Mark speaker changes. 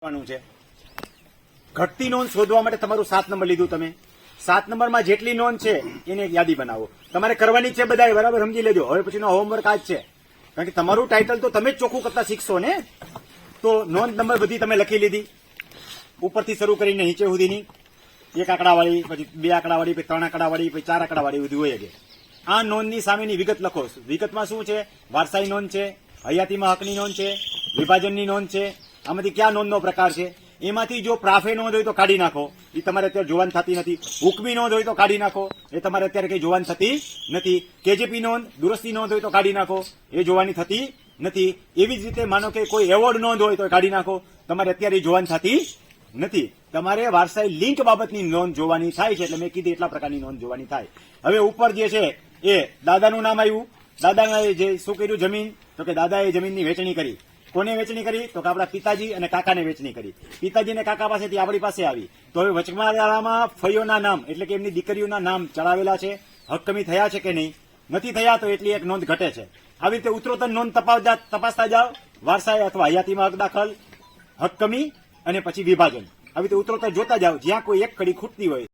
Speaker 1: છે. ઘટતી નોંધ શોધવા માટે તમારું સાત નંબર લીધું તમે. સાત નંબરમાં જેટલી નોંધ છે, એની યાદી બનાવો. તમારે કરવાની છે બધાય બરાબર? સમજી લેજો. હવે પછીનો હોમવર્ક આ જ છે. કારણ કે તમારું ટાઇટલ તો તમે જ ચોખ્ખું કરતા શીખશો ને? તો નોંધ નંબર બધી તમે લખી લીધી. ઉપરથી શરૂ કરીને નીચે સુધીની. એક આંકડાવાળી, પછી બે આંકડાવાળી, પછી ત્રણ આંકડાવાળી, પછી ચાર આંકડાવાળી બધી હોય કે આ નોંધની સામેની વિગત લખો. વિગતમાં શું છે? વારસાઈ નોંધ છે, હયાતીમાં હકની નોંધ છે, વિભાજનની નોંધ છે આમાંથી કયા નોંધનો પ્રકાર છે? એમાંથી જો પ્રાફે નોંધ હોય તો કાઢી નાખો. એ તમારે અત્યારે જોવાન થતી નથી. હુકમી નોંધ હોય તો કાઢી નાખો. એ તમારે અત્યારે કંઈ જોવાન થતી નથી. કેજીપી નોંધ, દુરસ્તી નોંધ હોય તો કાઢી નાખો. એ જોવાની થતી નથી. એવી જ રીતે માનો કે કોઈ એવોર્ડ નોંધ હોય તો કાઢી નાખો. તમારે અત્યારે જોવાન થતી નથી. તમારે વારસાઈ લિંક બાબતની નોંધ જોવાની થાય છે એટલે મેં કીધી એટલા પ્રકારની નોંધ જોવાની થાય. હવે ઉપર જે છે, એ દાદાનું નામ આવ્યું. દાદાએ જે શું કર્યું? જમીન. તો કે દાદાએ જમીનની વેચણી કરી. કોને વેચણી કરી? તો કે આપણા પિતાજી અને કાકાને વેચણી કરી. પિતાજી અને કાકા પાસેથી આપણી પાસે આવી. તો હવે વચમાળામાં ફળીઓના નામ, એટલે કે એમની દીકરીઓના નામ ચડાવેલા છે. હક્કમી થયા છે કે નહીં? નથી થયા તો એટલી એક નોંધ ઘટે છે. આવી રીતે ઉત્તરોત્તર નોંધ તપાસતા જાઓ. વારસાઈ અથવા હયાતીમાં હક દાખલ, હક્કમી અને પછી વિભાજન. આવી રીતે ઉત્તરોત્તર જોતા જાઓ. જ્યાં કોઈ એક કડી ખૂટતી હોય.